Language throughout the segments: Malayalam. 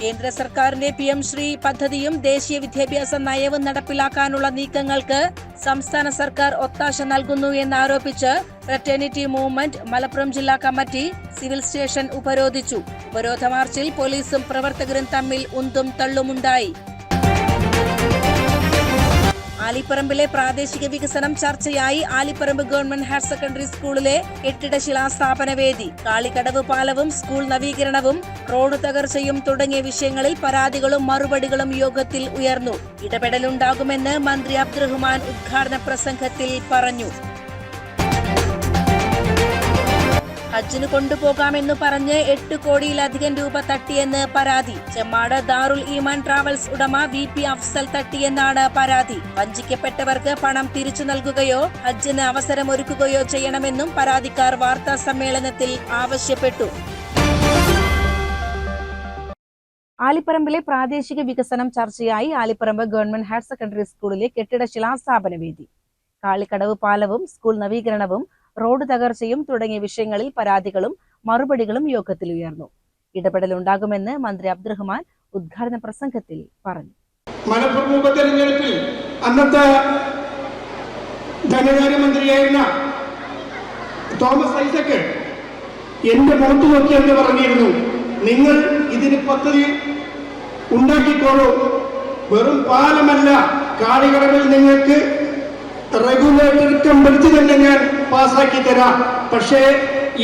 കേന്ദ്ര സർക്കാരിന്റെ പി എം ശ്രീ പദ്ധതിയും ദേശീയ വിദ്യാഭ്യാസ നയവും നടപ്പിലാക്കാനുള്ള നീക്കങ്ങൾക്ക് സംസ്ഥാന സർക്കാർ ഒത്താശ നൽകുന്നു എന്നാരോപിച്ച് ഫ്രറ്റേണിറ്റി മൂവ്മെന്റ് മലപ്പുറം ജില്ലാ കമ്മിറ്റി സിവിൽ സ്റ്റേഷൻ ഉപരോധിച്ചു. ഉപരോധ മാർച്ചിൽ പോലീസും പ്രവർത്തകരും തമ്മിൽ ഉന്തും തള്ളുമുണ്ടായി. ആലിപ്പറമ്പിലെ പ്രാദേശിക വികസനം ചർച്ചയായി. ആലിപ്പറമ്പ് ഗവൺമെന്റ് ഹയർ സെക്കൻഡറി സ്കൂളിലെ കെട്ടിട ശിലാസ്ഥാപന വേദി കാളിക്കടവ് പാലവും സ്കൂൾ നവീകരണവും റോഡ് തകർച്ചയും തുടങ്ങിയ വിഷയങ്ങളിൽ പരാതികളും മറുപടികളും യോഗത്തിൽ ഉയർന്നു. ഇടപെടലുണ്ടാകുമെന്ന് മന്ത്രി അബ്ദുറഹ്മാൻ ഉദ്ഘാടന പ്രസംഗത്തിൽ പറഞ്ഞു. ഹജ്ജിന് കൊണ്ടുപോകാമെന്ന് പറഞ്ഞ് എട്ട് കോടിയിലധികം രൂപ തട്ടിയെന്ന് പരാതി. ചെമ്മാട് ദാറുൽ ഈമാൻ ട്രാവൽസ് ഉടമ വി പി അഫ്സൽ തട്ടിയെന്നാണ് പരാതി. വഞ്ചിക്കപ്പെട്ടവർക്ക് പണം തിരിച്ചു നൽകുകയോ ഹജ്ജിന് അവസരമൊരുക്കുകയോ ചെയ്യണമെന്നും പരാതിക്കാർ വാർത്താ സമ്മേളനത്തിൽ ആവശ്യപ്പെട്ടു. ആലിപ്പറമ്പിലെ പ്രാദേശിക വികസനം ചർച്ചയായി ആലിപ്പറമ്പ് ഗവൺമെന്റ് ഹയർ സെക്കൻഡറി സ്കൂളിലെ കെട്ടിട ശിലാസ്ഥാപന വേദി. കാളിക്കടവ് പാലവും സ്കൂൾ നവീകരണവും റോഡ് തകർച്ചയും തുടങ്ങിയ വിഷയങ്ങളിൽ പരാതികളും മറുപടികളും യോഗത്തിൽ ഉയർന്നു. ഇടപെടലുണ്ടാകുമെന്ന് മന്ത്രി അബ്ദുറഹ്മാൻ ഉദ്ഘാടന പ്രസംഗത്തിൽ പറഞ്ഞു. മലപ്പുറം ഉപതെരഞ്ഞെടുപ്പിൽ അന്നത്തെ ധനകാര്യമന്ത്രിയായിരുന്ന തോമസ് ഐസക്ക് എന്റെ മുഖത്ത് നോക്കി എന്ന് പറഞ്ഞിരുന്നു നിങ്ങൾ ഇതിന് പദ്ധതി ഉണ്ടാക്കിക്കോളൂ. വെറും പാലമല്ല കാളികടവിൽ നിങ്ങൾക്ക് റെഗുലേറ്റർ കമ്പനിച്ച് തന്നെ ഞാൻ പാസ്സാക്കി തരാം. പക്ഷേ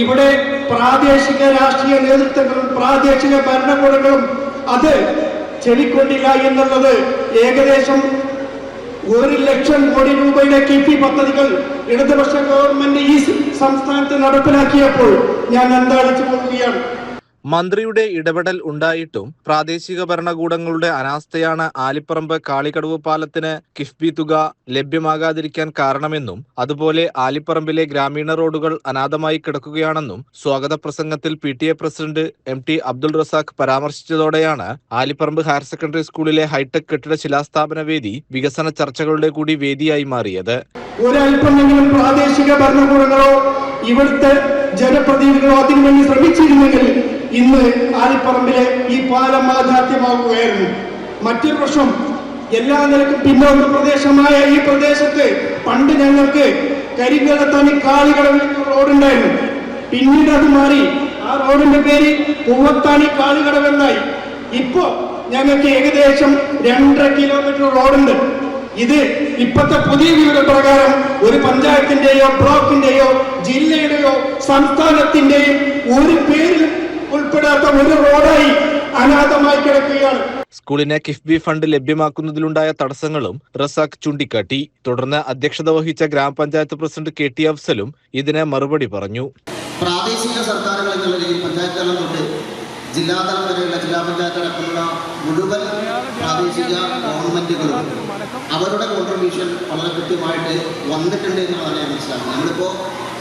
ഇവിടെ പ്രാദേശിക രാഷ്ട്രീയ നേതൃത്വങ്ങളും പ്രാദേശിക ഭരണകൂടങ്ങളും അത് ചെവിക്കൊണ്ടില്ല എന്നുള്ളത് ഏകദേശം ഒരു ലക്ഷം കോടി രൂപയുടെ കിഫി പദ്ധതികൾ ഇടതുപക്ഷ ഗവൺമെന്റ് ഈ സംസ്ഥാനത്ത് നടപ്പിലാക്കിയപ്പോൾ ഞാൻ അന്താളിച്ചു പോവുകയാണ്. മന്ത്രിയുടെ ഇടപെടൽ ഉണ്ടായിട്ടും പ്രാദേശിക ഭരണകൂടങ്ങളുടെ അനാസ്ഥയാണ് ആലിപ്പറമ്പ് കാളിക്കടവ് പാലത്തിന് കിഫ്ബി തുക ലഭ്യമാകാതിരിക്കാൻ കാരണമെന്നും അതുപോലെ ആലിപ്പറമ്പിലെ ഗ്രാമീണ റോഡുകൾ അനാഥമായി കിടക്കുകയാണെന്നും സ്വാഗത പ്രസംഗത്തിൽ P T A president M T Abdul Razak പരാമർശിച്ചതോടെയാണ് Alipparamba higher secondary സ്കൂളിലെ ഹൈടെക് കെട്ടിട ശിലാസ്ഥാപന വേദി വികസന ചർച്ചകളുടെ കൂടി വേദിയായി മാറിയത്. പ്രാദേശിക ഭരണകൂടങ്ങളോ ഇവിടുത്തെ ജനപ്രതിനിധികളോ അതിനുവേണ്ടി ശ്രമിച്ചിരുന്നെങ്കിൽ ഇന്ന് ആലിപ്പറമ്പിലെ ഈ പാലം യാഥാർത്ഥ്യമാകുകയായിരുന്നു മറ്റൊരു പ്രശ്നം എല്ലാ നിലക്കും പിന്നോക്ക പ്രദേശമായ ഈ പ്രദേശത്ത് പണ്ട് ഞങ്ങൾക്ക് കരിങ്കലത്തണി കാളികടവിൽ റോഡുണ്ടായിരുന്നു. പിന്നീട് അത് മാറി. ആ റോഡിന്റെ പേര് പൂവത്താണി കാളികടവെന്നായി ഇപ്പോ ഞങ്ങൾക്ക് ഏകദേശം രണ്ടര കിലോമീറ്റർ റോഡുണ്ട്. ഇത് ഇപ്പോഴത്തെ പുതിയ വിവരപ്രകാരം ഒരു പഞ്ചായത്തിന്റെയോ ബ്ലോക്കിന്റെയോ ജില്ലയുടെയോ സംസ്ഥാനത്തിന്റെയും ഒരു പേരിൽ ഉൾപ്പെടാത്ത ഒരു റോഡായി അനാഥമായി കിടക്കുകയാണ്. സ്കൂളിനെ കിഫ്ബി ഫണ്ട് ലഭ്യമാക്കുന്നതിലുണ്ടായ തടസ്സങ്ങളും റസാഖ് ചൂണ്ടിക്കാട്ടി. തുടർന്ന് അധ്യക്ഷത വഹിച്ച ഗ്രാമപഞ്ചായത്ത് പ്രസിഡന്റ് കെ ടി അഫ്സലും ഇതിന് മറുപടി പറഞ്ഞു. പ്രാദേശിക സർക്കാരുകൾ എന്നുള്ള രീതിയിൽ പഞ്ചായത്ത് തലം തൊട്ട് ജില്ലാതലം വരെയുള്ള ജില്ലാ പഞ്ചായത്ത് അടക്കമുള്ള മുഴുവൻ പ്രാദേശിക ഗവൺമെന്റുകളും അവരുടെ കോൺട്രിബ്യൂഷൻ വളരെ കൃത്യമായിട്ട് വന്നിട്ടുണ്ട് എന്നുള്ളതാണ് ഞാൻ മനസ്സിലാക്കുന്നത്. നമ്മളിപ്പോൾ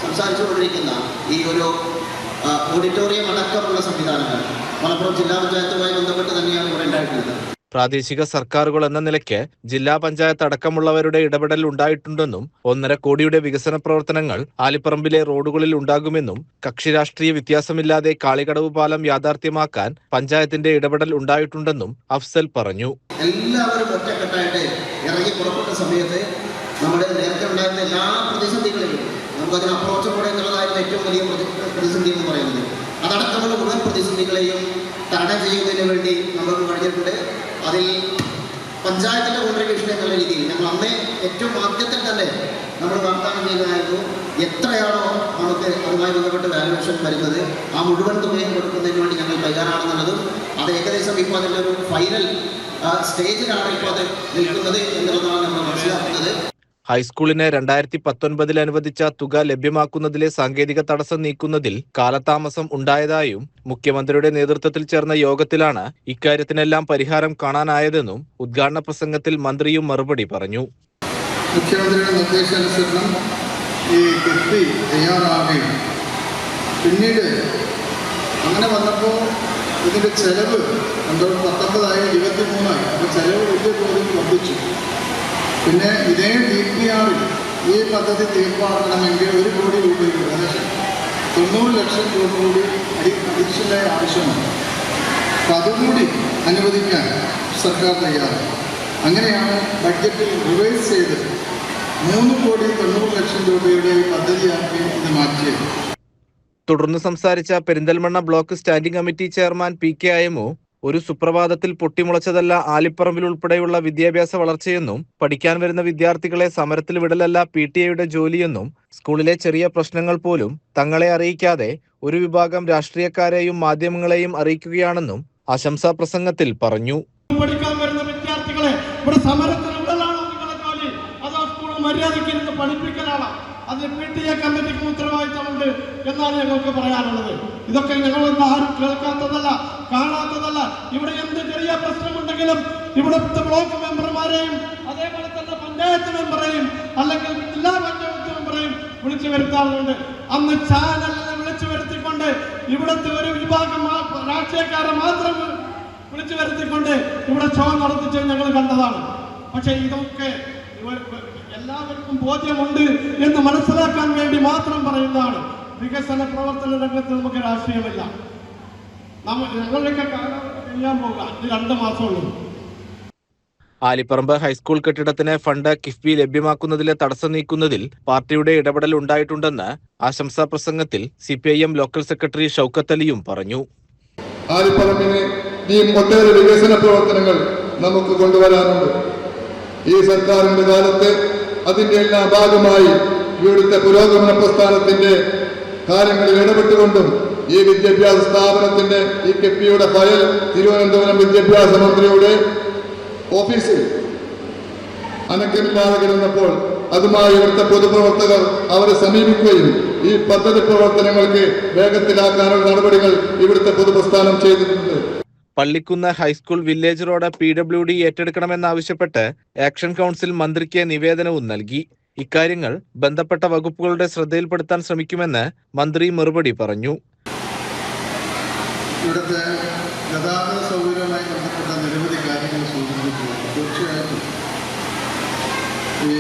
സംസാരിച്ചുകൊണ്ടിരിക്കുന്ന ഈ ഒരു ഓഡിറ്റോറിയം അടക്കമുള്ള സംവിധാനങ്ങൾ. മലപ്പുറം ജില്ലാ പഞ്ചായത്തുമായി ബന്ധപ്പെട്ട് തന്നെയാണ് ഇവിടെ ഉണ്ടായിട്ടുള്ളത്. പ്രാദേശിക സർക്കാരുകൾ എന്ന നിലയ്ക്ക് ജില്ലാ പഞ്ചായത്ത് അടക്കമുള്ളവരുടെ ഇടപെടൽ ഉണ്ടായിട്ടുണ്ടെന്നും ഒന്നര കോടിയുടെ വികസന പ്രവർത്തനങ്ങൾ ആലിപ്പറമ്പിലെ റോഡുകളിൽ ഉണ്ടാകുമെന്നും കക്ഷി രാഷ്ട്രീയ വ്യത്യാസമില്ലാതെ കാളികടവ് പാലം യാഥാർത്ഥ്യമാക്കാൻ പഞ്ചായത്തിന്റെ ഇടപെടൽ ഉണ്ടായിട്ടുണ്ടെന്നും അഫ്സൽ പറഞ്ഞു. എല്ലാവരും ഒറ്റക്കെട്ടായിട്ട് ഇറങ്ങി പുറപ്പെട്ട സമയത്ത് നമ്മുടെ നേരത്തെ ഉണ്ടായിരുന്ന എല്ലാ പ്രതിസന്ധികളിലും നമുക്കതിന് അപ്രോച്ച് കൂടെ എന്നുള്ളതായിരുന്നു ഏറ്റവും വലിയ പ്രതി- പ്രതിസന്ധി എന്ന് പറയുന്നത്. അതടക്കമുള്ള മുഴുവൻ പ്രതിസന്ധികളെയും തരണം ചെയ്യുന്നതിന് വേണ്ടി നമ്മൾ കാണിച്ചിട്ടുണ്ട്. അതിൽ പഞ്ചായത്തിന്റെ കോൺട്രിബ്യൂഷൻ എന്നുള്ള രീതിയിൽ ഞങ്ങൾ അന്നേ ഏറ്റവും ആദ്യത്തിൽ തന്നെ നമ്മൾ വാഗ്ദാനം ചെയ്തതായിരുന്നു. എത്രയാണോ നമുക്ക് അതുമായി ബന്ധപ്പെട്ട് വാല്യുവേഷൻ വരുന്നത് ആ മുഴുവൻ തുകയും കൊടുക്കുന്നതിന് വേണ്ടി ഞങ്ങൾ തയ്യാറാണെന്നുള്ളതും അത് ഏകദേശം ഇപ്പോൾ അതിന്റെ ഒരു ഫൈനൽ സ്റ്റേജിലാണ് ഇപ്പോൾ അത് നിൽക്കുന്നത് എന്നുള്ളതാണ് നമ്മൾ മനസ്സിലാക്കുന്നത്. ഹൈസ്കൂളിന് രണ്ടായിരത്തി പത്തൊൻപതിൽ അനുവദിച്ച തുക ലഭ്യമാക്കുന്നതിലെ സാങ്കേതിക തടസ്സം നീക്കുന്നതിൽ കാലതാമസം ഉണ്ടായതായും മുഖ്യമന്ത്രിയുടെ നേതൃത്വത്തിൽ ചേർന്ന യോഗത്തിലാണ് ഇക്കാര്യത്തിനെല്ലാം പരിഹാരം കാണാനായതെന്നും ഉദ്ഘാടന പ്രസംഗത്തിൽ മന്ത്രിയും മറുപടി പറഞ്ഞു. മുഖ്യമന്ത്രിയുടെ ഈ പിന്നീട് അങ്ങനെ വന്നപ്പോൾ ഇതിന്റെ ചെലവ് രണ്ടായിരത്തി പത്തൊമ്പതായി ഇരുപത്തി മൂന്നായി ചെലവ് വലിയ തോതിൽ വർദ്ധിച്ചു. പിന്നെ ഇതേ ഡി പി ആറിൽ ഈ പദ്ധതി തീർപ്പാക്കണമെങ്കിൽ ഒരു കോടി രൂപയുടെ ഏകദേശം തൊണ്ണൂറ് ലക്ഷം രൂപ കൂടി അടി അഡീഷണലായി ആവശ്യമാണ് അപ്പം അതുകൂടി അനുവദിക്കാൻ സർക്കാർ തയ്യാറാണ്. അങ്ങനെയാണ് ബഡ്ജറ്റിൽ റിവൈസ് ചെയ്ത് മൂന്ന് കോടി തൊണ്ണൂറ് ലക്ഷം രൂപയുടെ പദ്ധതിയാക്കി ഇത് മാറ്റിയത്. തുടർന്ന് സംസാരിച്ച Perinthalmanna block standing committee chairman P K Ayamu ഒരു സുപ്രഭാതത്തിൽ പൊട്ടിമുളച്ചതല്ല ആലിപ്പറമ്പിൽ ഉൾപ്പെടെയുള്ള വിദ്യാഭ്യാസ വളർച്ചയെന്നും പഠിക്കാൻ വരുന്ന വിദ്യാർത്ഥികളെ സമരത്തിൽ വിടലല്ല പി ടി എയുടെ ജോലിയെന്നും സ്കൂളിലെ ചെറിയ പ്രശ്നങ്ങൾ പോലും തങ്ങളെ അറിയിക്കാതെ ഒരു വിഭാഗം രാഷ്ട്രീയക്കാരെയും മാധ്യമങ്ങളെയും അറിയിക്കുകയാണെന്നും ആശംസാ പ്രസംഗത്തിൽ പറഞ്ഞു. പഠിക്കാൻ വരുന്ന വിദ്യാർത്ഥികളെ അതോ സ്കൂൾ മര്യാദയ്ക്ക് പി ടി എ ഉത്തരവാദിത്തമുണ്ട് എന്നാണ് ഞങ്ങൾക്ക് പറയാനുള്ളത്. ഇതൊക്കെ ഞങ്ങളൊന്നും ആരും കേൾക്കാത്തതല്ല കാണാത്തതല്ല. ഇവിടെ എന്ത് ചെറിയ പ്രശ്നമുണ്ടെങ്കിലും ഇവിടുത്തെ ബ്ലോക്ക് മെമ്പർമാരെയും അതേപോലെ തന്നെ പഞ്ചായത്ത് മെമ്പറെയും അല്ലെങ്കിൽ ജില്ലാ പഞ്ചായത്ത് മെമ്പറെയും വിളിച്ചു വരുത്താറുണ്ട്. അന്ന് ചാനലിനെ വിളിച്ചു വരുത്തിക്കൊണ്ട് ഇവിടുത്തെ ഒരു വിഭാഗം രാഷ്ട്രീയക്കാരെ മാത്രം വിളിച്ചു വരുത്തിക്കൊണ്ട് ഇവിടെ ഷോ നടത്തിച്ച് ഞങ്ങൾ കണ്ടതാണ്. പക്ഷേ ഇതൊക്കെ എല്ലാവർക്കും ബോധ്യമുണ്ട് എന്ന് മനസ്സിലാക്കാൻ വേണ്ടി മാത്രം പറയുന്നതാണ്. വികസന പ്രവർത്തന രംഗത്ത് നമുക്ക് രാഷ്ട്രീയമില്ല. നമ്മ ഞങ്ങളുടെയൊക്കെ കാലം കഴിയാൻ പോകുക. ഇത് രണ്ട് മാസമുള്ളൂ ആലിപ്പറമ്പ് ഹൈസ്കൂൾ കെട്ടിടത്തിന് ഫണ്ട് കിഫ്ബി ലഭ്യമാക്കുന്നതിലെ തടസ്സം നീക്കുന്നതിൽ പാർട്ടിയുടെ ഇടപെടൽ ഉണ്ടായിട്ടുണ്ടെന്ന് ആശംസാ പ്രസംഗത്തിൽ C P I M local secretary Shoukath അലിയും പറഞ്ഞു. ആലിപ്പറമ്പിന് ഇനിയും ഒട്ടേറെ വികസന പ്രവർത്തനങ്ങൾ നമുക്ക് കൊണ്ടുവരാനുണ്ട്. ഈ സർക്കാരിന്റെ കാലത്ത് അതിന്റെ എല്ലാ ഭാഗമായി ഇവിടുത്തെ പുരോഗമന പ്രസ്ഥാനത്തിന്റെ കാര്യങ്ങളിൽ ഇടപെട്ടുകൊണ്ടും ഈ വിദ്യാഭ്യാസ സ്ഥാപനത്തിന്റെ ഈ കെപ്പിയുടെ ഫയൽ തിരുവനന്തപുരം വിദ്യാഭ്യാസ മന്ത്രിയുടെ ഓഫീസിൽ അനക്കമില്ലാതെ കിടന്നപ്പോൾ അതുമായി ഇവിടുത്തെ പൊതുപ്രവർത്തകർ അവരെ സമീപിക്കുകയും ഈ പദ്ധതി പ്രവർത്തനങ്ങൾക്ക് വേഗത്തിലാക്കാനുള്ള നടപടികൾ ഇവിടുത്തെ പൊതുപ്രസ്ഥാനം ചെയ്തിട്ടുണ്ട്. Pallikkunnu high school village road P W D ഏറ്റെടുക്കണമെന്നാവശ്യപ്പെട്ട് action council മന്ത്രിക്ക് നിവേദനവും നൽകി. ഇക്കാര്യങ്ങൾ ബന്ധപ്പെട്ട വകുപ്പുകളുടെ ശ്രദ്ധയിൽപ്പെടുത്താൻ ശ്രമിക്കുമെന്ന് മന്ത്രി മറുപടി പറഞ്ഞു. ഇവിടുത്തെ ഗതാഗത സൗകര്യവുമായി ബന്ധപ്പെട്ട നിരവധി കാര്യങ്ങൾ സൂചിപ്പിച്ചു തീർച്ചയായിട്ടും ഈ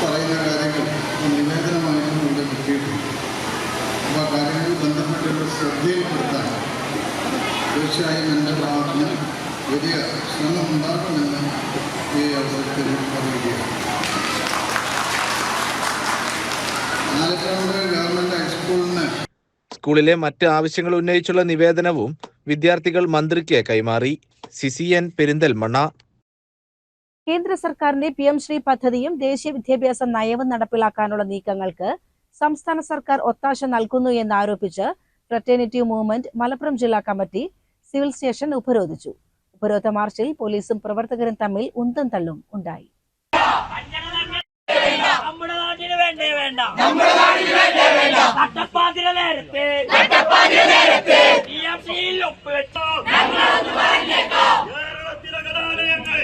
പറയുന്ന കാര്യങ്ങൾ നിവേദനമായിട്ടും ഇവിടെ കിട്ടിയിട്ടുണ്ട്. അപ്പോൾ ആ കാര്യങ്ങൾ ബന്ധപ്പെട്ടുള്ള ശ്രദ്ധയിൽപ്പെടുത്താൻ തീർച്ചയായും എന്റെ ഭാഗത്തിന് വലിയ ശ്രമം ഉണ്ടാകുമെന്ന് ഈ അവസരത്തിൽ പറയുകയാണ് സ്കൂളിലെ മറ്റ് ആവശ്യങ്ങൾ ഉന്നയിച്ചുള്ള നിവേദനവും വിദ്യാർത്ഥികൾ മന്ത്രിക്ക് കൈമാറി. സിസിഎൻ പെരിന്തൽമണ്ണ. കേന്ദ്ര സർക്കാരിന്റെ പി എം ശ്രീ പദ്ധതിയും ദേശീയ വിദ്യാഭ്യാസ നയവും നടപ്പിലാക്കാനുള്ള നീക്കങ്ങൾക്ക് സംസ്ഥാന സർക്കാർ ഒത്താശ നൽകുന്നു എന്നാരോപിച്ച് ഫ്രറ്റേണിറ്റി മൂവ്മെന്റ് മലപ്പുറം ജില്ലാ കമ്മിറ്റി സിവിൽ സ്റ്റേഷൻ ഉപരോധിച്ചു. ഉപരോധ മാർച്ചിൽ പോലീസും പ്രവർത്തകരും തമ്മിൽ ഉന്തം തള്ളും ഉണ്ടായി നമ്മുടെ നാട്ടിന് വേണ്ടേ വേണ്ട. നമ്മുടെ നാട്ടിന് വേണ്ടേ വേണ്ട. നട്ടപ്പാതിര നേരത്തെ. ഒപ്പുവെച്ചോ. കേരളത്തിലെ കലാലയങ്ങൾ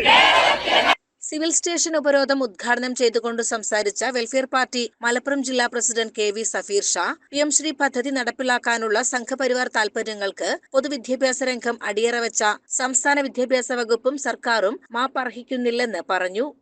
സിവിൽ സ്റ്റേഷൻ ഉപരോധം ഉദ്ഘാടനം ചെയ്തുകൊണ്ട് സംസാരിച്ച വെൽഫെയർ പാർട്ടി മലപ്പുറം ജില്ലാ president K V Safeer Shah P M Shri പദ്ധതി നടപ്പിലാക്കാനുള്ള സംഘപരിവാർ താൽപര്യങ്ങൾക്ക് പൊതുവിദ്യാഭ്യാസ രംഗം അടിയറവെച്ച സംസ്ഥാന വിദ്യാഭ്യാസ വകുപ്പും സർക്കാരും മാപ്പർഹിക്കുന്നില്ലെന്ന് പറഞ്ഞു.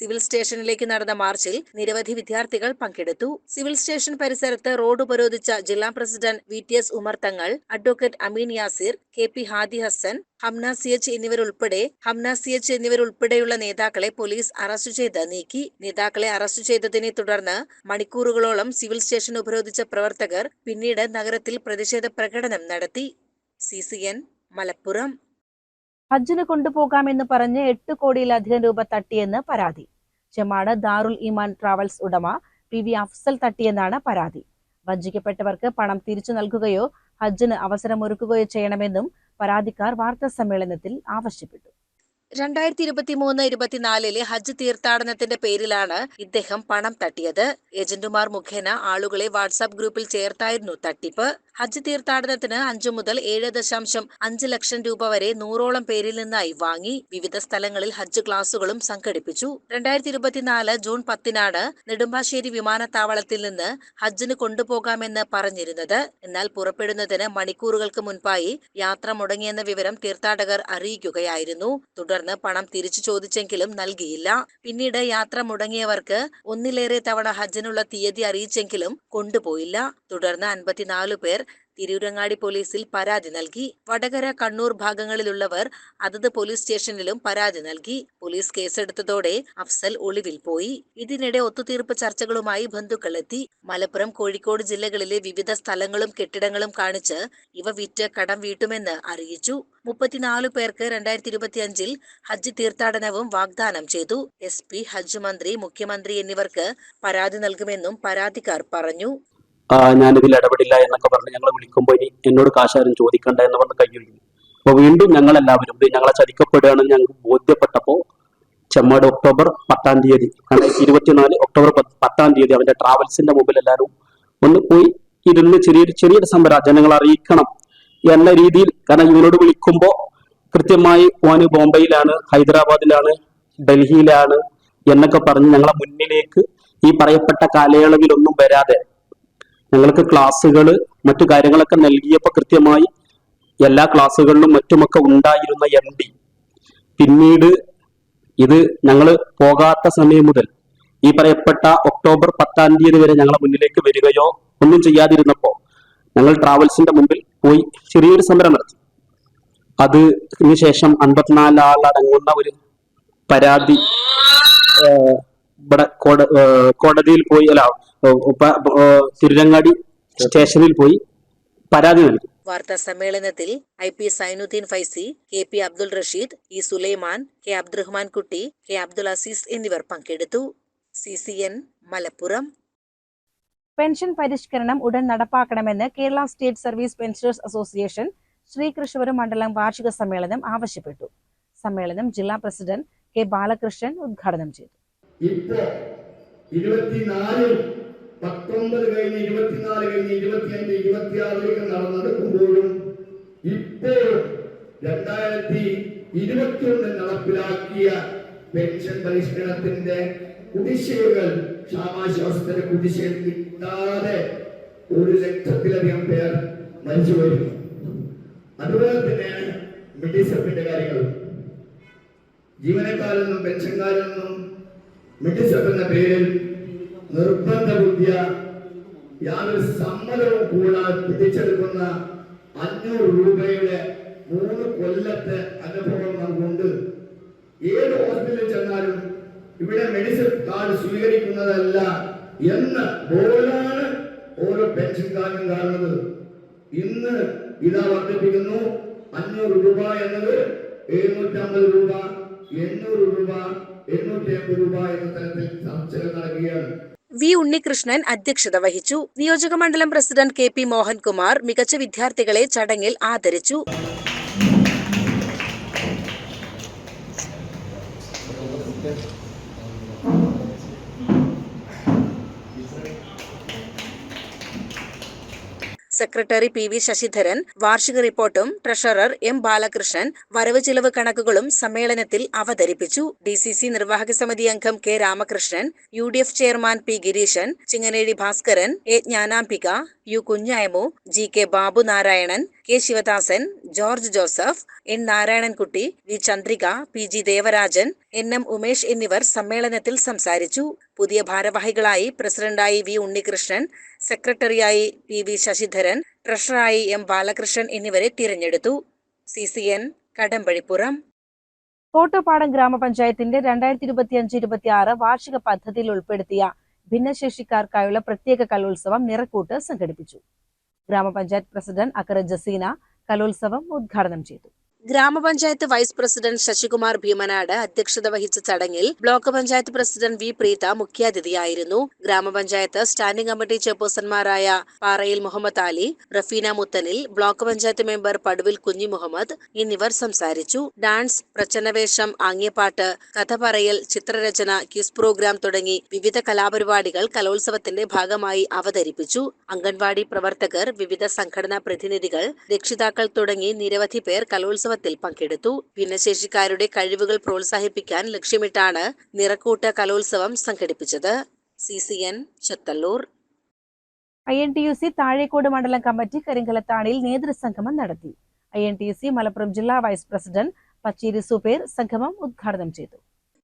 സിവിൽ സ്റ്റേഷനിലേക്ക് നടന്ന മാർച്ചിൽ നിരവധി വിദ്യാർത്ഥികൾ പങ്കെടുത്തു. സിവിൽ സ്റ്റേഷൻ പരിസരത്ത് റോഡ് ഉപരോധിച്ച ജില്ലാ president V. T. S. Umar Thangal advocate Ameen Yasir K. P. Hadi Hasan Hamna C H എന്നിവരുൾപ്പെടെ ഹംന സി എച്ച് എന്നിവരുൾപ്പെടെയുള്ള നേതാക്കളെ പോലീസ് അറസ്റ്റ് ചെയ്ത് നീക്കി. നേതാക്കളെ അറസ്റ്റ് ചെയ്തതിനെ തുടർന്ന് മണിക്കൂറുകളോളം സിവിൽ സ്റ്റേഷൻ ഉപരോധിച്ച പ്രവർത്തകർ പിന്നീട് നഗരത്തിൽ പ്രതിഷേധ പ്രകടനം നടത്തി. C C N Malappuram. ഹജ്ജിന് കൊണ്ടുപോകാമെന്ന് പറഞ്ഞ് എട്ട് കോടിയിലധികം രൂപ തട്ടിയെന്ന് പരാതി. ചെമാട് ദാറുൽ ഇമാൻ ട്രാവൽസ് ഉടമ പി വി അഫ്സൽ തട്ടിയെന്നാണ് പരാതി. വഞ്ചിക്കപ്പെട്ടവർക്ക് പണം തിരിച്ചു നൽകുകയോ ഹജ്ജിന് അവസരമൊരുക്കുകയോ ചെയ്യണമെന്നും പരാതിക്കാർ വാർത്താ സമ്മേളനത്തിൽ ആവശ്യപ്പെട്ടു. രണ്ടായിരത്തി ഇരുപത്തി മൂന്ന് ഇരുപത്തിനാലിലെ ഹജ്ജ് തീർത്ഥാടനത്തിന്റെ പേരിലാണ് ഇദ്ദേഹം പണം തട്ടിയത്. ഏജന്റുമാർ മുഖേന ആളുകളെ വാട്സാപ്പ് ഗ്രൂപ്പിൽ ചേർത്തായിരുന്നു തട്ടിപ്പ്. ഹജ്ജ് തീർത്ഥാടനത്തിന് അഞ്ചു മുതൽ ഏഴ് ദശാംശം അഞ്ച് ലക്ഷം രൂപ വരെ നൂറോളം പേരിൽ നിന്നായി വാങ്ങി വിവിധ സ്ഥലങ്ങളിൽ ഹജ്ജ് ക്ലാസുകളും സംഘടിപ്പിച്ചു. രണ്ടായിരത്തി ഇരുപത്തിനാല് ജൂൺ പത്തിനാണ് നെടുമ്പാശ്ശേരി വിമാനത്താവളത്തിൽ നിന്ന് ഹജ്ജിന് കൊണ്ടുപോകാമെന്ന് പറഞ്ഞിരുന്നത്. എന്നാൽ പുറപ്പെടുന്നതിന് മണിക്കൂറുകൾക്ക് മുൻപായി യാത്ര മുടങ്ങിയെന്ന വിവരം തീർത്ഥാടകർ അറിയിക്കുകയായിരുന്നു. തുടർന്ന് പണം തിരിച്ചു ചോദിച്ചെങ്കിലും നൽകിയില്ല. പിന്നീട് യാത്ര മുടങ്ങിയവർക്ക് ഒന്നിലേറെ തവണ ഹജ്ജിനുള്ള തീയതി അറിയിച്ചെങ്കിലും കൊണ്ടുപോയില്ല. തുടർന്ന് അൻപത്തിനാല് പേർ തിരൂരങ്ങാടി പോലീസിൽ പരാതി നൽകി. വടകര കണ്ണൂർ ഭാഗങ്ങളിലുള്ളവർ അതത് പോലീസ് സ്റ്റേഷനിലും പരാതി നൽകി. പോലീസ് കേസെടുത്തതോടെ അഫ്സൽ ഒളിവിൽ പോയി. ഇതിനിടെ ഒത്തുതീർപ്പ് ചർച്ചകളുമായി ബന്ധുക്കൾ എത്തി. മലപ്പുറം കോഴിക്കോട് ജില്ലകളിലെ വിവിധ സ്ഥലങ്ങളും കെട്ടിടങ്ങളും കാണിച്ച് ഇവ വിറ്റ് കടം വീട്ടുമെന്ന് അറിയിച്ചു. മുപ്പത്തിനാല് പേർക്ക് രണ്ടായിരത്തി ഇരുപത്തിയഞ്ചിൽ ഹജ്ജ് തീർത്ഥാടനവും വാഗ്ദാനം ചെയ്തു. എസ് പി ഹജ്ജ് മന്ത്രി മുഖ്യമന്ത്രി എന്നിവർക്ക് പരാതി നൽകുമെന്നും പരാതിക്കാർ പറഞ്ഞു. ഞാനിതിൽ ഇടപെടില്ല എന്നൊക്കെ പറഞ്ഞ് ഞങ്ങൾ വിളിക്കുമ്പോൾ ഇനി എന്നോട് കാശാരും ചോദിക്കണ്ട എന്ന് പറഞ്ഞ് കൈയൊഴിഞ്ഞു അപ്പോൾ വീണ്ടും ഞങ്ങൾ എല്ലാവരും ഞങ്ങളെ ചതിക്കപ്പെടുകയാണെന്ന് ഞങ്ങൾക്ക് ബോധ്യപ്പെട്ടപ്പോൾ ചെമ്മാട് ഒക്ടോബർ പത്താം തീയതി രണ്ടായിരത്തി ഇരുപത്തിനാല് ഒക്ടോബർ പത്ത് തീയതി അവന്റെ ട്രാവൽസിന്റെ മുമ്പിൽ എല്ലാവരും ഒന്ന് പോയി ഇരുന്ന് ചെറിയൊരു ചെറിയൊരു സംഭരം ജനങ്ങൾ അറിയിക്കണം എന്ന രീതിയിൽ കാരണം ഇവരോട് വിളിക്കുമ്പോൾ കൃത്യമായി ഓന് ബോംബെയിലാണ് ഹൈദരാബാദിലാണ് ഡൽഹിയിലാണ് എന്നൊക്കെ പറഞ്ഞ് ഞങ്ങളെ മുന്നിലേക്ക് ഈ പറയപ്പെട്ട കാലയളവിലൊന്നും വരാതെ ഞങ്ങൾക്ക് ക്ലാസ്സുകൾ മറ്റു കാര്യങ്ങളൊക്കെ നൽകിയപ്പോൾ കൃത്യമായി എല്ലാ ക്ലാസ്സുകളിലും മറ്റുമൊക്കെ ഉണ്ടായിരുന്ന എം ഡി പിന്നീട് ഇത് ഞങ്ങൾ പോകാത്ത സമയം മുതൽ ഈ പറയപ്പെട്ട ഒക്ടോബർ പത്താം തീയതി വരെ ഞങ്ങളെ മുന്നിലേക്ക് വരികയോ ഒന്നും ചെയ്യാതിരുന്നപ്പോൾ ഞങ്ങൾ ട്രാവൽസിന്റെ മുമ്പിൽ പോയി ചെറിയൊരു സമരം നടത്തി. അത് ശേഷം അൻപത്തിനാല് ആളടങ്ങുന്ന ഒരു പരാതി ഇവിടെ കോട കോടതിയിൽ പോയി അല്ല തിരുരങ്ങാടി സ്റ്റേഷനിൽ പോയി പരാതി നൽകി. വാർത്താ സമ്മേളനത്തിൽ I P Zainuddin Faizy K P Abdul Rasheed E Sulaiman K Abdurahman Kutty K Abdul Azeez എന്നിവർ പങ്കെടുത്തു. C C N Malappuram. Pension പരിഷ്കരണം ഉടൻ നടപ്പാക്കണമെന്ന് Kerala state service pensioners association Sreekrishnapuram മണ്ഡലം വാർഷിക സമ്മേളനം ആവശ്യപ്പെട്ടു. സമ്മേളനം ജില്ലാ പ്രസിഡന്റ് കെ ബാലകൃഷ്ണൻ ഉദ്ഘാടനം ചെയ്തു. ഇപ്പോ ഇരുപത്തിനാലിൽ പത്തൊമ്പത് കഴിഞ്ഞ് ഇരുപത്തിനാല് കഴിഞ്ഞ് ഇരുപത്തിയഞ്ച് ഇരുപത്തിയാറിലേക്ക് നടന്നെടുക്കുമ്പോഴും ഇപ്പോഴും രണ്ടായിരത്തി ഇരുപത്തിയൊന്നിൽ നടപ്പിലാക്കിയ പെൻഷൻ പരിഷ്കരണത്തിന്റെ കുടിശ്ശികകൾ ക്ഷാമാശ്വാസത്തിന്റെ കുടിശ്ശിക കിട്ടാതെ ഒരു ലക്ഷത്തിലധികം പേർ മരിച്ചു വരുന്നു അതുപോലെ തന്നെയാണ് മെഡിസപ്പിന്റെ കാര്യങ്ങൾ ജീവനക്കാരിൽ നിന്നും പെൻഷൻകാരിൽ നിന്നും മെഡിസപ്പ് എന്ന പേരിൽ നിർബന്ധ ബുദ്ധിയ യാതൊരു സമ്മതവും കൂടാതെ പിടിച്ചെടുക്കുന്ന അഞ്ഞൂറ് രൂപയുടെ മൂന്ന് കൊല്ലത്തെ അനുഭവം നമുക്കുണ്ട്. ഏത് ഹോസ്പിറ്റലിൽ ചെന്നാലും ഇവിടെ മെഡിസിൻ കാർഡ് സ്വീകരിക്കുന്നതല്ല എന്ന് പോലാണ് ഓരോ പെൻഷൻകാരനും കാണുന്നത്. ഇന്ന് ഇതാ വർദ്ധിപ്പിക്കുന്നു. അഞ്ഞൂറ് രൂപ എന്നത് എഴുന്നൂറ്റമ്പത് രൂപ എണ്ണൂറ് രൂപ വി ഉണ്ണികൃഷ്ണൻ അധ്യക്ഷത വഹിച്ചു. നിയോജക മണ്ഡലം പ്രസിഡന്റ് കെ പി മോഹൻകുമാർ മികച്ച വിദ്യാർത്ഥികളെ ചടങ്ങിൽ ആദരിച്ചു. സെക്രട്ടറി പി വി ശശിധരൻ വാർഷിക റിപ്പോർട്ടും ട്രഷറർ എം ബാലകൃഷ്ണൻ വരവ് ചിലവ് കണക്കുകളും സമ്മേളനത്തിൽ അവതരിപ്പിച്ചു. ഡി സി സി നിർവാഹക സമിതി അംഗം K Ramakrishnan U D F chairman P Gireeshan ചിങ്ങനേഴി Bhaskaran A Jnanambika U Kunhayamu G K Babu Narayanan K Sivadasan George Joseph N Narayanankutty V Chandrika P G Devarajan N M Umesh എന്നിവർ സമ്മേളനത്തിൽ സംസാരിച്ചു. പുതിയ ഭാരവാഹികളായി പ്രസിഡന്റായി വി ഉണ്ണികൃഷ്ണൻ സെക്രട്ടറിയായി പി വി ശശിധരൻ ട്രഷററായി എം ബാലകൃഷ്ണൻ എന്നിവരെ തിരഞ്ഞെടുത്തു. C C N Kadampazhipuram. Kottappadam ഗ്രാമപഞ്ചായത്തിന്റെ രണ്ടായിരത്തി ഇരുപത്തി അഞ്ച് ഇരുപത്തി ആറ് വാർഷിക പദ്ധതിയിൽ ഉൾപ്പെടുത്തിയ ഭിന്നശേഷിക്കാർക്കായുള്ള പ്രത്യേക കലോത്സവം നിറക്കൂട്ട് സംഘടിപ്പിച്ചു. ഗ്രാമപഞ്ചായത്ത് പ്രസിഡന്റ് അക്കര ജസീന കലോത്സവം ഉദ്ഘാടനം ചെയ്തു. ഗ്രാമപഞ്ചായത്ത് വൈസ് പ്രസിഡന്റ് ശശികുമാർ ഭീമനാട് അധ്യക്ഷത വഹിച്ച ചടങ്ങിൽ block panchayat president V Preetha മുഖ്യാതിഥിയായിരുന്നു. ഗ്രാമപഞ്ചായത്ത് സ്റ്റാൻഡിംഗ് കമ്മിറ്റി ചെയർപേഴ്സൺമാരായ പാറയിൽ മുഹമ്മദ് അലി റഫീന മുത്തനിൽ ബ്ലോക്ക് പഞ്ചായത്ത് മെമ്പർ പടുവിൽ കുഞ്ഞി മുഹമ്മദ് എന്നിവർ സംസാരിച്ചു. ഡാൻസ് പ്രചനവേഷം ആംഗ്യപ്പാട്ട് കഥ പറയൽ ചിത്രരചന ക്യൂസ് പ്രോഗ്രാം തുടങ്ങി വിവിധ കലാപരിപാടികൾ കലോത്സവത്തിന്റെ ഭാഗമായി അവതരിപ്പിച്ചു. അംഗൻവാടി പ്രവർത്തകർ വിവിധ സംഘടനാ പ്രതിനിധികൾ രക്ഷിതാക്കൾ തുടങ്ങി നിരവധി പേർ കലോത്സവത്തിൽ പങ്കെടുത്തു. ഭിന്നശേഷിക്കാരുടെ കഴിവുകൾ പ്രോത്സാഹിപ്പിക്കാൻ ലക്ഷ്യമിട്ടാണ് നിറക്കൂട്ട കലോത്സവം സംഘടിപ്പിച്ചത്. C C N Chathallur. I N T U C Thazhekode മണ്ഡലം കമ്മിറ്റി കരിങ്കലത്താണിയിൽ നേതൃസംഗമം നടത്തി. I N T U C Malappuram ജില്ലാ വൈസ് പ്രസിഡന്റ് പച്ചേരി സുബേർ സംഗമം ഉദ്ഘാടനം ചെയ്തു.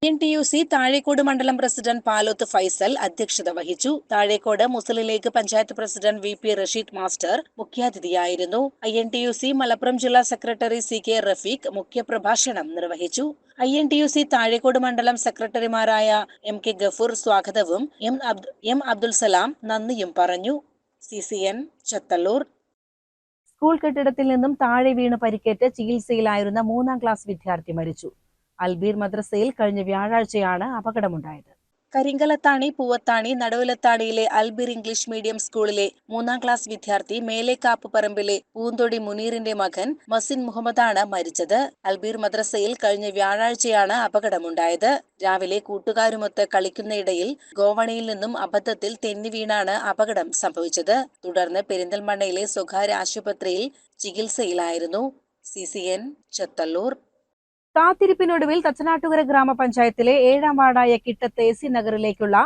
N T U C Thazhekode മണ്ഡലം പ്രസിഡന്റ് പാലോത്ത് ഫൈസൽ അധ്യക്ഷത വഹിച്ചു. Thazhekode Muslim League panchayat president V P Rasheed master മുഖ്യാതിഥിയായിരുന്നു. I N T U C Malappuram ജില്ലാ സെക്രട്ടറി സി കെ റഫീഖ് മുഖ്യപ്രഭാഷണം നിർവഹിച്ചു. I N T U C Thazhekode മണ്ഡലം സെക്രട്ടറിമാരായ എം കെ ഗഫൂർ സ്വാഗതവും എം എം അബ്ദുൽ സലാം നന്ദിയും പറഞ്ഞു. C C N Chathallur. School കെട്ടിടത്തിൽ നിന്നും താഴെ വീണ് പരിക്കേറ്റ് ചികിത്സയിലായിരുന്ന മൂന്നാം ക്ലാസ് വിദ്യാർത്ഥി മരിച്ചു. അൽബീർ മദ്രസയിൽ കഴിഞ്ഞ വ്യാഴാഴ്ചയാണ് അപകടമുണ്ടായത്. കരിങ്കലത്താണി പൂവത്താണി നടുവിലത്താണിയിലെ അൽബിർ ഇംഗ്ലീഷ് മീഡിയം സ്കൂളിലെ മൂന്നാം ക്ലാസ് വിദ്യാർത്ഥി മേലേക്കാപ്പ് പറമ്പിലെ പൂന്തൊടി മുനീറിന്റെ മകൻ മസിൻ മുഹമ്മദാണ് മരിച്ചത്. അൽബീർ മദ്രസയിൽ കഴിഞ്ഞ വ്യാഴാഴ്ചയാണ് അപകടമുണ്ടായത്. രാവിലെ കൂട്ടുകാരുമൊത്ത് കളിക്കുന്നയിടയിൽ ഗോവണിയിൽ നിന്നും അബദ്ധത്തിൽ തെന്നി വീണാണ് അപകടം സംഭവിച്ചത്. തുടർന്ന് പെരിന്തൽമണ്ണയിലെ സ്വകാര്യ ആശുപത്രിയിൽ ചികിത്സയിലായിരുന്നു. C C N Chathallur. കാത്തിരിപ്പിനൊടുവിൽ Thachanattukara ഗ്രാമപഞ്ചായത്തിലെ ഏഴാം വാർഡായ കിട്ടത്ത് എ സി നഗറിലേക്കുള്ള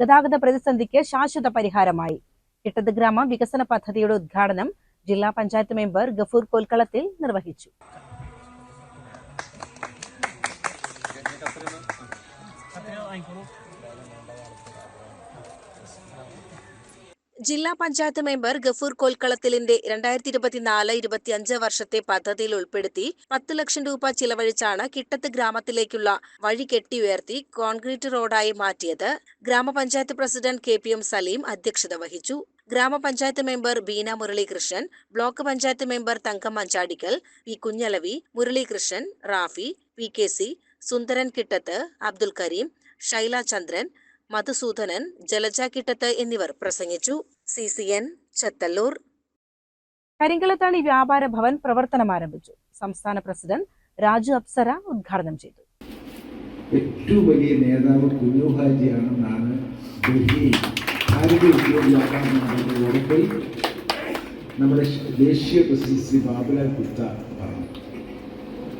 ഗതാഗത പ്രതിസന്ധിക്ക് ശാശ്വത പരിഹാരമായി. കിട്ടത്ത് ഗ്രാമ വികസന പദ്ധതിയുടെ ഉദ്ഘാടനം ജില്ലാ പഞ്ചായത്ത് മെമ്പർ ഗഫൂർ കൊൽക്കളത്തിൽ നിർവഹിച്ചു. ജില്ലാ പഞ്ചായത്ത് മെമ്പർ ഗഫൂർ കോൽക്കളത്തിലിന്റെ രണ്ടായിരത്തി ഇരുപത്തിനാല് ഇരുപത്തിയഞ്ച് വർഷത്തെ പദ്ധതിയിൽ ഉൾപ്പെടുത്തി പത്ത് ലക്ഷം രൂപ ചിലവഴിച്ചാണ് കിട്ടത്ത് ഗ്രാമത്തിലേക്കുള്ള വഴി കെട്ടിയുയർത്തി കോൺക്രീറ്റ് റോഡായി മാറ്റിയത്. ഗ്രാമപഞ്ചായത്ത് president K P M Saleem അധ്യക്ഷത വഹിച്ചു. ഗ്രാമപഞ്ചായത്ത് member Beena Muralikrishnan block panchayat member Thankam Manjadikkal P Kunhalavi Muralikrishnan Rafi P K C Sundaran Kittath Abdul Kareem Shaila Chandran Madhusoodanan Jalaja Kittath എന്നിവർ പ്രസംഗിച്ചു. C C N Chathallur. Karinkallathani വ്യാപാര ഭവൻ പ്രവർത്തനം ആരംഭിച്ചു. സംസ്ഥാന പ്രസിഡന്റ് രാജു അപ്സര ഉദ്ഘാടനം ചെയ്തു. ഏറ്റവും വലിയ നേതാവ് കുഞ്ഞു ഹാജിയാണെന്നാണ് ഡൽഹി ഭാരതീയ ഉദ്യോഗ ഉറപ്പിൽ നമ്മുടെ ദേശീയ പ്രസിഡന്റ് ശ്രീ ബാബുലാൽ ഗുപ്ത പറഞ്ഞു.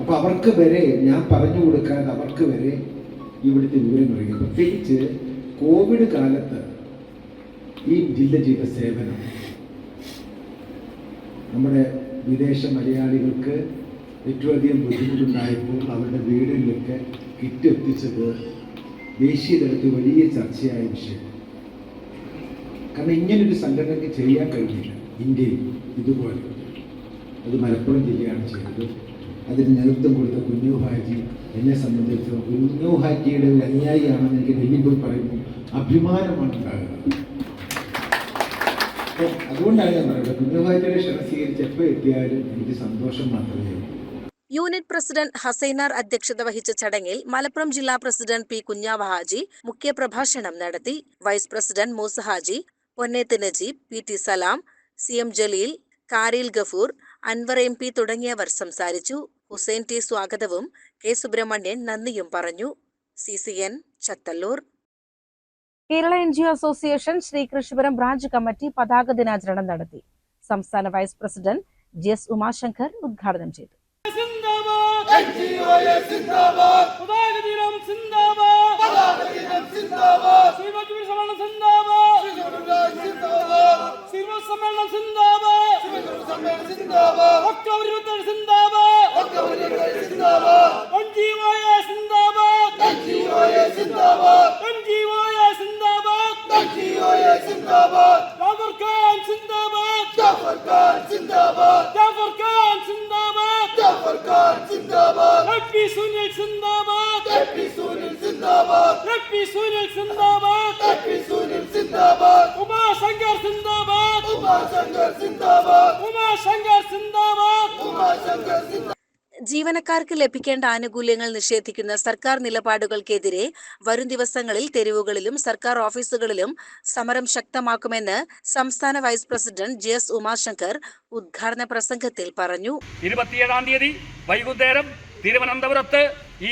അപ്പോൾ അവർക്ക് വരെ ഞാൻ പറഞ്ഞു കൊടുക്കാതെ അവർക്ക് വരെ ഇവിടുത്തെ വിവരം അറിയാം. പ്രത്യേകിച്ച് കോവിഡ് കാലത്ത് ഈ ജില്ല ചെയ്ത സേവനം നമ്മുടെ വിദേശ മലയാളികൾക്ക് ഏറ്റവും അധികം ബുദ്ധിമുട്ടുണ്ടായപ്പോൾ അവരുടെ വീടുകളിലൊക്കെ കിറ്റ് എത്തിച്ചത് ദേശീയ തലത്തിൽ വലിയ ചർച്ചയായ വിഷയം കാരണം ഇങ്ങനൊരു സംഘടനയ്ക്ക് ചെയ്യാൻ കഴിഞ്ഞില്ല. ഇന്ത്യയിൽ ഇതുപോലെ. അത് മലപ്പുറം ജില്ലയാണ് ചെയ്തത്. അതിന് നേതൃത്വം കൊടുത്ത കുഞ്ഞു ഹാജി എന്നെ സംബന്ധിച്ച് കുഞ്ഞു ഹാജിയുടെ ഒരു അനുയായിയാണെന്ന് എനിക്ക് ഡൽഹി പോയി പറയുമ്പോൾ അഭിമാനമാണ് ഉണ്ടാകുന്നത് അപ്പോൾ അതുകൊണ്ടാണ് ഞാൻ പറയുന്നത്. ഹാജിയുടെ ക്ഷണം സ്വീകരിച്ച് എപ്പോൾ എത്തിയാലും എനിക്ക് സന്തോഷം മാത്രമേ യൂണിറ്റ് പ്രസിഡന്റ് ഹസൈനാർ അധ്യക്ഷത വഹിച്ച ചടങ്ങിൽ മലപ്പുറം ജില്ലാ പ്രസിഡന്റ് പി കുഞ്ഞാവ ഹാജി മുഖ്യപ്രഭാഷണം നടത്തി. Vice president Moosa Haji Ponneth Najeeb P T Salam C M Jaleel Karil Gafoor Anwar M P തുടങ്ങിയവർ സംസാരിച്ചു. ഹുസൈൻ ടി സ്വാഗതവും കെ സുബ്രഹ്മണ്യൻ നന്ദിയും പറഞ്ഞു. C C N Chathallur. Kerala N G O association Sreekrishnapuram branch committee പതാക ദിനാചരണം നടത്തി സംസ്ഥാന vice president G S Umashankar ഉദ്ഘാടനം ചെയ്തു ശ്രീമത് സമ്മേളനം സിന്ദാബാദ് സമ്മേളനം സിന്ദാബാദ് ഒക്ടോബർ ഇരുപത്തേഴ് സിന്ദാബാദ് ഒക്ടോബർ ഇരുപത്തേഴ് സിന്ദാബാദ് എൻ ജി ഒ എ സിന്ദാബാദ് എൻ ജി ഒ എ സിന്ദാബാദ് എൻ ജി ഒ എ സിന്ദാബാദ് എൻ ജി ഒ എ സിന്ദാബാദ് ജാഫർ ഖാൻ സിന്ദാബാദ് ജാഫർ ഖാൻ സിന്ദാബാദ് ജാഫർ ഖാൻ സിന്ദാബാദ് ജാഫർ ഖാൻ സിന്ദാബാദ് എം പി സുനിൽ സിന്ദാബാദ് എം പി സുനിൽ സിന്ദാബാദ് എം പി സുനിൽ സിന്ദാബാദ് എം പി സുനിൽ സിന്ദാബാദ് ഉമാ ശങ്കർ സിന്ദാബാദ് ജീവനക്കാർക്ക് ലഭിക്കേണ്ട ആനുകൂല്യങ്ങൾ നിഷേധിക്കുന്ന സർക്കാർ നിലപാടുകൾക്കെതിരെ വരും ദിവസങ്ങളിൽ തെരുവുകളിലും സർക്കാർ ഓഫീസുകളിലും സമരം ശക്തമാക്കുമെന്ന് സംസ്ഥാന vice president G S Umashankar ഉദ്ഘാടന പ്രസംഗത്തിൽ പറഞ്ഞു. ഇരുപത്തിയേഴാം തീയതി വൈകുന്നേരം തിരുവനന്തപുരത്ത് ഈ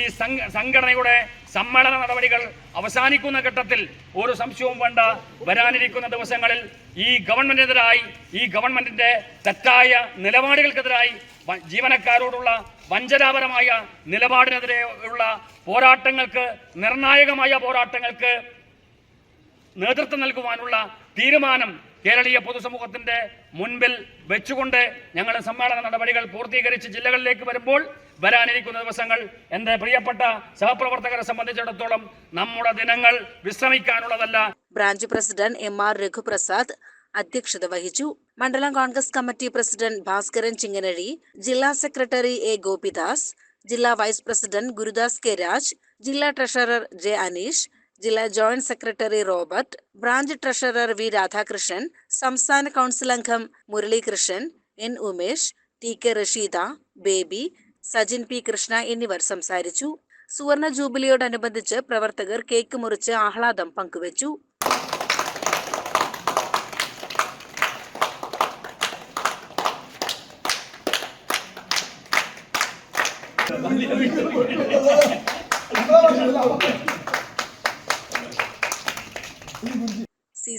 സംഘടനയുടെ സമ്മേളന നടപടികൾ അവസാനിക്കുന്ന ഘട്ടത്തിൽ ഒരു സംശയവും വേണ്ട. വരാനിരിക്കുന്ന ദിവസങ്ങളിൽ ഈ ഗവൺമെന്റിനെതിരായി ഈ ഗവൺമെന്റിന്റെ തെറ്റായ നിലപാടുകൾക്കെതിരായി ജീവനക്കാരോടുള്ള വഞ്ചനാപരമായ നിലപാടിനെതിരെയുള്ള പോരാട്ടങ്ങൾക്ക് നിർണായകമായ പോരാട്ടങ്ങൾക്ക് നേതൃത്വം നൽകുവാനുള്ള തീരുമാനം കേരളീയ പൊതുസമൂഹത്തിന്റെ മുൻപിൽ വെച്ചുകൊണ്ട് ഞങ്ങൾ സമ്മേളന നടപടികൾ പൂർത്തീകരിച്ച് ജില്ലകളിലേക്ക് വരുമ്പോൾ വരാനിരിക്കുന്ന ദിവസങ്ങൾ എന്റെ പ്രിയപ്പെട്ട സഹപ്രവർത്തകരെ സംബന്ധിച്ചിടത്തോളം നമ്മുടെ ദിനങ്ങൾ വിശ്രമിക്കാനുള്ളതല്ല. Branch president M R Raghuprasad അധ്യക്ഷത വഹിച്ചു. മണ്ഡലം കോൺഗ്രസ് കമ്മിറ്റി പ്രസിഡന്റ് ഭാസ്കരൻ ചിങ്ങനഴി ജില്ലാ സെക്രട്ടറി എ ഗോപിദാസ് ജില്ലാ vice president Gurudas K Raj ജില്ലാ ട്രഷറർ ജെ അനീഷ് ജില്ലാ joint secretary Robert branch treasurer V Radhakrishnan സംസ്ഥാന കൗൺസിൽ അംഗം Muralikrishnan N Umesh T K Rasheeda Baby Sajin P Krishna എന്നിവർ സംസാരിച്ചു. സുവർണ ജൂബിലിയോടനുബന്ധിച്ച് പ്രവർത്തകർ കേക്ക് മുറിച്ച് ആഹ്ലാദം പങ്കുവച്ചു. സി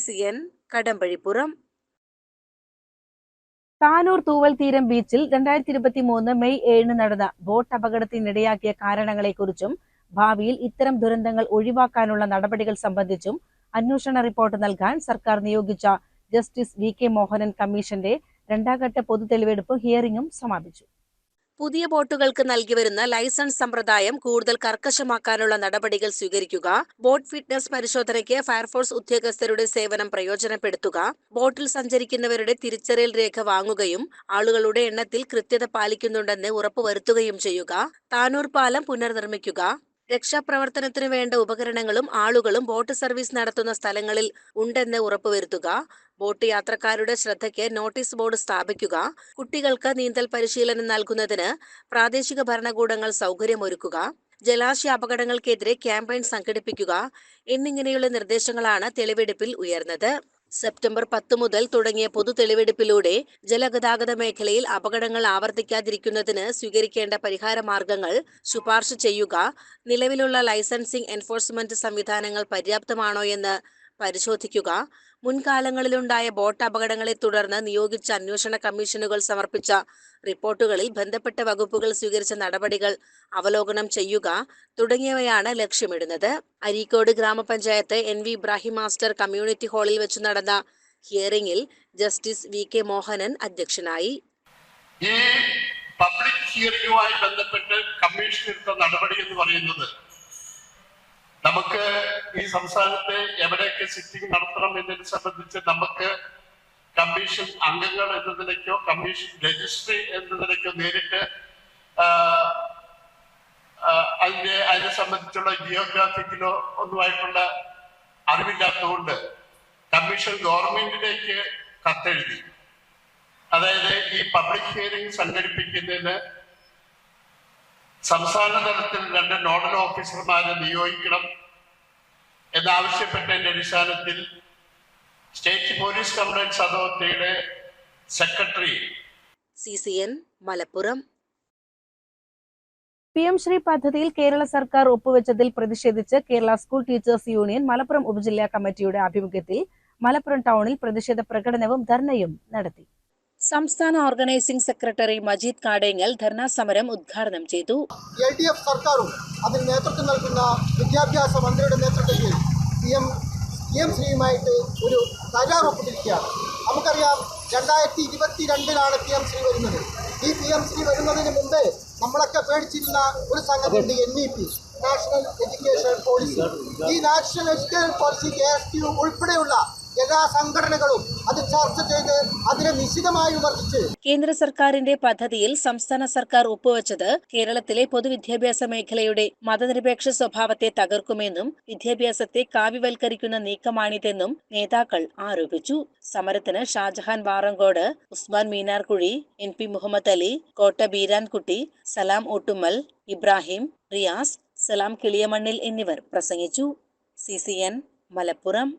കടമ്പഴിപ്പുറം. താനൂർ തൂവൽ തീരം ബീച്ചിൽ രണ്ടായിരത്തി ഇരുപത്തി മൂന്ന് മെയ് ഏഴിന് നടന്ന ബോട്ട് അപകടത്തിനിടയാക്കിയ കാരണങ്ങളെക്കുറിച്ചും ഭാവിയിൽ ഇത്തരം ദുരന്തങ്ങൾ ഒഴിവാക്കാനുള്ള നടപടികൾ സംബന്ധിച്ചും അന്വേഷണ റിപ്പോർട്ട് നൽകാൻ സർക്കാർ നിയോഗിച്ച ജസ്റ്റിസ് വി കെ മോഹനൻ കമ്മീഷന്റെ രണ്ടാംഘട്ട പൊതു തെളിവെടുപ്പ് ഹിയറിംഗും സമാപിച്ചു. പുതിയ ബോട്ടുകൾക്ക് നൽകി വരുന്ന ലൈസൻസ് സമ്പ്രദായം കൂടുതൽ കർക്കശമാക്കാനുള്ള നടപടികൾ സ്വീകരിക്കുക. ബോട്ട് ഫിറ്റ്നസ് പരിശോധനയ്ക്ക് ഫയർഫോഴ്സ് ഉദ്യോഗസ്ഥരുടെ സേവനം പ്രയോജനപ്പെടുത്തുക. ബോട്ടിൽ സഞ്ചരിക്കുന്നവരുടെ തിരിച്ചറിയൽ രേഖ വാങ്ങുകയും ആളുകളുടെ എണ്ണത്തിൽ കൃത്യത പാലിക്കുന്നുണ്ടെന്ന് ഉറപ്പുവരുത്തുകയും ചെയ്യുക. താനൂർ പാലം പുനർനിർമ്മിക്കുക. രക്ഷാപ്രവർത്തനത്തിനു വേണ്ട ഉപകരണങ്ങളും ആളുകളും ബോട്ട് സർവീസ് നടത്തുന്ന സ്ഥലങ്ങളിൽ ഉണ്ടെന്ന് ഉറപ്പുവരുത്തുക. ബോട്ട് യാത്രക്കാരുടെ ശ്രദ്ധയ്ക്ക് നോട്ടീസ് ബോർഡ് സ്ഥാപിക്കുക. കുട്ടികൾക്ക് നീന്തൽ പരിശീലനം നൽകുന്നതിന് പ്രാദേശിക ഭരണകൂടങ്ങൾ സൗകര്യമൊരുക്കുക. ജലാശയ അപകടങ്ങൾക്കെതിരെ ക്യാമ്പയിൻ സംഘടിപ്പിക്കുക എന്നിങ്ങനെയുള്ള നിർദ്ദേശങ്ങളാണ് തെളിവെടുപ്പിൽ ഉയർന്നത്. സെപ്റ്റംബർ പത്ത് മുതൽ തുടങ്ങിയ പൊതു തെളിവെടുപ്പിലൂടെ ജലഗതാഗത മേഖലയിൽ അപകടങ്ങൾ ആവർത്തിക്കാതിരിക്കുന്നതിന് സ്വീകരിക്കേണ്ട പരിഹാര മാർഗങ്ങൾ ശുപാർശ ചെയ്യുക നിലവിലുള്ള ലൈസൻസിംഗ് എൻഫോഴ്സ്മെന്റ് സംവിധാനങ്ങൾ പര്യാപ്തമാണോയെന്ന് പരിശോധിക്കുക മുൻകാലങ്ങളിലുണ്ടായ ബോട്ട് അപകടങ്ങളെ തുടർന്ന് നിയോഗിച്ച അന്വേഷണ കമ്മീഷനുകൾ സമർപ്പിച്ച റിപ്പോർട്ടുകളിൽ ബന്ധപ്പെട്ട വകുപ്പുകൾ സ്വീകരിച്ച നടപടികൾ അവലോകനം ചെയ്യുക തുടങ്ങിയവയാണ് ലക്ഷ്യമിടുന്നത്. അരീക്കോട് ഗ്രാമപഞ്ചായത്ത് N V Ibrahim master community ഹാളിൽ വെച്ച് നടന്ന ഹിയറിംഗിൽ ജസ്റ്റിസ് വി കെ മോഹനൻ അധ്യക്ഷനായി. ഈ പബ്ലിക് ഹിയറിംഗുമായി ബന്ധപ്പെട്ട് കമ്മീഷൻ എടുത്ത നടപടി എന്ന് പറയുന്നത് നമുക്ക് ഈ സംസ്ഥാനത്ത് എവിടെയൊക്കെ സിറ്റിംഗ് നടത്തണം എന്നതിനെ സംബന്ധിച്ച് നമുക്ക് കമ്മീഷൻ അംഗങ്ങൾ എന്ന നിലയ്ക്കോ കമ്മീഷൻ രജിസ്ട്രി എന്ന നിലയ്ക്കോ നേരിട്ട് അതിന്റെ അതിനെ സംബന്ധിച്ചുള്ള ജിയോഗ്രാഫിക്കിലോ ഒന്നുമായിട്ടുള്ള അറിവില്ലാത്തതുകൊണ്ട് കമ്മീഷൻ ഗവൺമെന്റിലേക്ക് കത്തെഴുതി. അതായത് ഈ പബ്ലിക് ഹിയറിംഗ് സംഘടിപ്പിക്കുന്നതിന് സംസ്ഥാന തലത്തിൽ രണ്ട് നോഡൽ ഓഫീസർമാരെ നിയോഗിക്കണം എന്നാവശ്യപ്പെട്ടതിന്റെ അടിസ്ഥാനത്തിൽ സ്റ്റേറ്റ് പോലീസ് കംപ്ലൈൻസ് അതോറിറ്റിയുടെ secretary C C N Malappuram. P M Shri പദ്ധതിയിൽ കേരള സർക്കാർ ഒപ്പുവെച്ചതിൽ പ്രതിഷേധിച്ച് Kerala school teachers union Malappuram ഉപജില്ലാ കമ്മിറ്റിയുടെ ആഭിമുഖ്യത്തിൽ മലപ്പുറം ടൗണിൽ പ്രതിഷേധ പ്രകടനവും ധർണയും നടത്തി. സംസ്ഥാന ഓർഗനൈസിംഗ് സെക്രട്ടറി മജീദ് കാടേങ്ങൽ ധർണാ സമരം ഉദ്ഘാടനം ചെയ്തു. എൽ ഡി എഫ് സർക്കാരും അതിന് നേതൃത്വം നൽകുന്ന വിദ്യാഭ്യാസ മന്ത്രിയുടെ നേതൃത്വത്തിൽ പി എം പി എം ശ്രീയുമായിട്ട് ഒരു കരാർ ഒപ്പിട്ടിരിക്കുകയാണ് നമുക്കറിയാം രണ്ടായിരത്തി ഇരുപത്തി രണ്ടിലാണ് പി എം ശ്രീ വരുന്നത്. ഈ പി എം ശ്രീ വരുന്നതിന് മുമ്പേ നമ്മളൊക്കെ പേടിച്ചിരുന്ന ഒരു സംഗതിയുണ്ട് N E P national education policy. ഈ national education policy K S T ഉൾപ്പെടെയുള്ള എല്ലാ സംഘടനകളും അത് ചർച്ച ചെയ്ത് അതിനെ നിശിതമായി വിമർശിച്ച് കേന്ദ്ര സർക്കാരിന്റെ പദ്ധതിയിൽ സംസ്ഥാന സർക്കാർ ഒപ്പുവെച്ചത് കേരളത്തിലെ പൊതുവിദ്യാഭ്യാസ മേഖലയുടെ മതനിരപേക്ഷ സ്വഭാവത്തെ തകർക്കുമെന്നും വിദ്യാഭ്യാസത്തെ കാവ്യവൽക്കരിക്കുന്ന നീക്കമാണിതെന്നും നേതാക്കൾ ആരോപിച്ചു. സമരത്തിന് ഷാജഹാൻ വാറങ്കോട് ഉസ്മാൻ മീനാർകുഴി എൻ പി മുഹമ്മദ് അലി കോട്ട ബീരാൻകുട്ടി സലാം ഒട്ടുമ്മൽ ഇബ്രാഹിം റിയാസ് സലാം കിളിയമണ്ണിൽ എന്നിവർ പ്രസംഗിച്ചു. C C N Malappuram.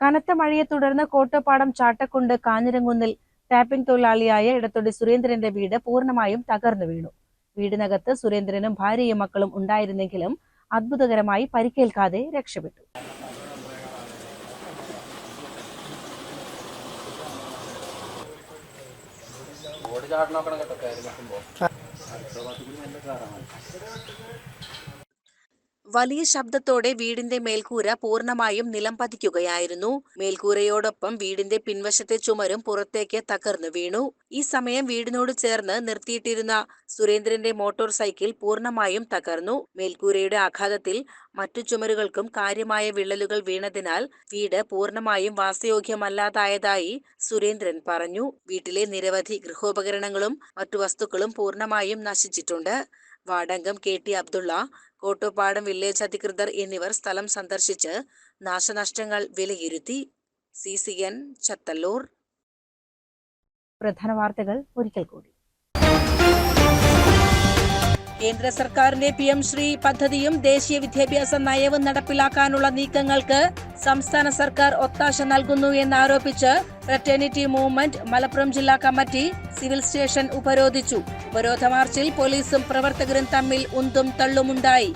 കനത്ത മഴയെ തുടർന്ന് കോട്ടപ്പാടം ചാട്ടക്കുണ്ട് കാഞ്ഞിരങ്കുന്നിൽ ടാപ്പിംഗ് തൊഴിലാളിയായ ഇടത്തൊടി സുരേന്ദ്രന്റെ വീട് പൂർണമായും തകർന്നു വീണു. വീടിനകത്ത് സുരേന്ദ്രനും ഭാര്യയും മക്കളും ഉണ്ടായിരുന്നെങ്കിലും അത്ഭുതകരമായി പരിക്കേൽക്കാതെ രക്ഷപ്പെട്ടു. വലിയ ശബ്ദത്തോടെ വീടിന്റെ മേൽക്കൂര പൂർണമായും നിലം പതിക്കുകയായിരുന്നു. മേൽക്കൂരയോടൊപ്പം വീടിന്റെ പിൻവശത്തെ ചുമരും പുറത്തേക്ക് തകർന്നു വീണു. ഈ സമയം വീടിനോട് ചേർന്ന് നിർത്തിയിട്ടിരുന്ന സുരേന്ദ്രന്റെ മോട്ടോർ സൈക്കിൾ പൂർണമായും തകർന്നു. മേൽക്കൂരയുടെ ആഘാതത്തിൽ മറ്റു ചുമരുകൾക്കും കാര്യമായ വിള്ളലുകൾ വീണതിനാൽ വീട് പൂർണമായും വാസയോഗ്യമല്ലാതായതായി സുരേന്ദ്രൻ പറഞ്ഞു. വീട്ടിലെ നിരവധി ഗൃഹോപകരണങ്ങളും മറ്റു വസ്തുക്കളും പൂർണമായും നശിച്ചിട്ടുണ്ട്. വാർഡംഗം K T Abdulla Kottopadam village അധികൃതർ എന്നിവർ സ്ഥലം സന്ദർശിച്ച് നാശനഷ്ടങ്ങൾ വിലയിരുത്തി. C C N Chathallur. പ്രധാന വാർത്തകൾ ഒരിക്കൽ കൂടി. കേന്ദ്ര സർക്കാരിന്റെ പി എം ശ്രീ പദ്ധതിയും ദേശീയ വിദ്യാഭ്യാസ നയവും നടപ്പിലാക്കാനുള്ള നീക്കങ്ങൾക്ക് സംസ്ഥാന സർക്കാർ ഒത്താശ നൽകുന്നു എന്നാരോപിച്ച് ഫ്രറ്റേണിറ്റി മൂവ്മെന്റ് മലപ്പുറം ജില്ലാ കമ്മിറ്റി സിവിൽ സ്റ്റേഷൻ ഉപരോധിച്ചു. ഉപരോധ മാർച്ചിൽ പോലീസും പ്രവർത്തകരും തമ്മിൽ ഉന്തും തള്ളുമുണ്ടായി.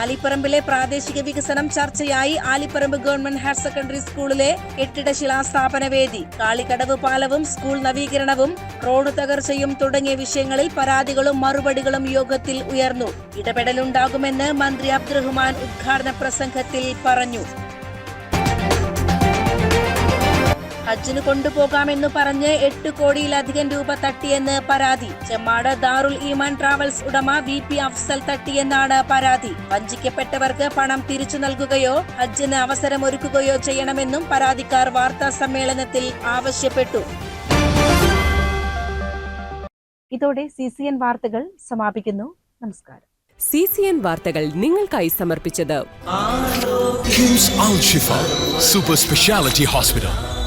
ആലിപ്പറമ്പിലെ പ്രാദേശിക വികസനം ചർച്ചയായി. ആലിപ്പറമ്പ് ഗവൺമെന്റ് ഹയർ സെക്കൻഡറി സ്കൂളിലെ കെട്ടിട ശിലാസ്ഥാപന വേദി കാളിക്കടവ് പാലവും സ്കൂൾ നവീകരണവും റോഡ് തകർച്ചയും തുടങ്ങിയ വിഷയങ്ങളിൽ പരാതികളും മറുപടികളും യോഗത്തിൽ ഉയർന്നു. ഇടപെടലുണ്ടാകുമെന്ന് മന്ത്രി അബ്ദുറഹ്മാൻ ഉദ്ഘാടന പ്രസംഗത്തിൽ പറഞ്ഞു. ഹജ്ജിന് കൊണ്ടുപോകാമെന്ന് പറഞ്ഞ് എട്ട് കോടിയിലധികം രൂപ തട്ടിയെന്ന് പരാതി. ചെമ്മാട് ദാറുൽ ഈമാൻ ട്രാവൽസ് ഉടമ വി പി അഫ്സൽ തട്ടിയെന്നാണ് പരാതി. വഞ്ചിക്കപ്പെട്ടവർക്ക് പണം തിരിച്ചു നൽകുകയോ ഹജ്ജിന് അവസരമൊരുക്കുകയോ ചെയ്യണമെന്നും പരാതിക്കാർ വാർത്താ സമ്മേളനത്തിൽ ആവശ്യപ്പെട്ടു. ഇതോടെ സി സി എൻ വാർത്തകൾ സമാപിക്കുന്നു. നമസ്കാരം. സി സി എൻ വാർത്തകൾ നിങ്ങൾക്കായി സമർപ്പിച്ചത് KIMS Al Shifa super speciality hospital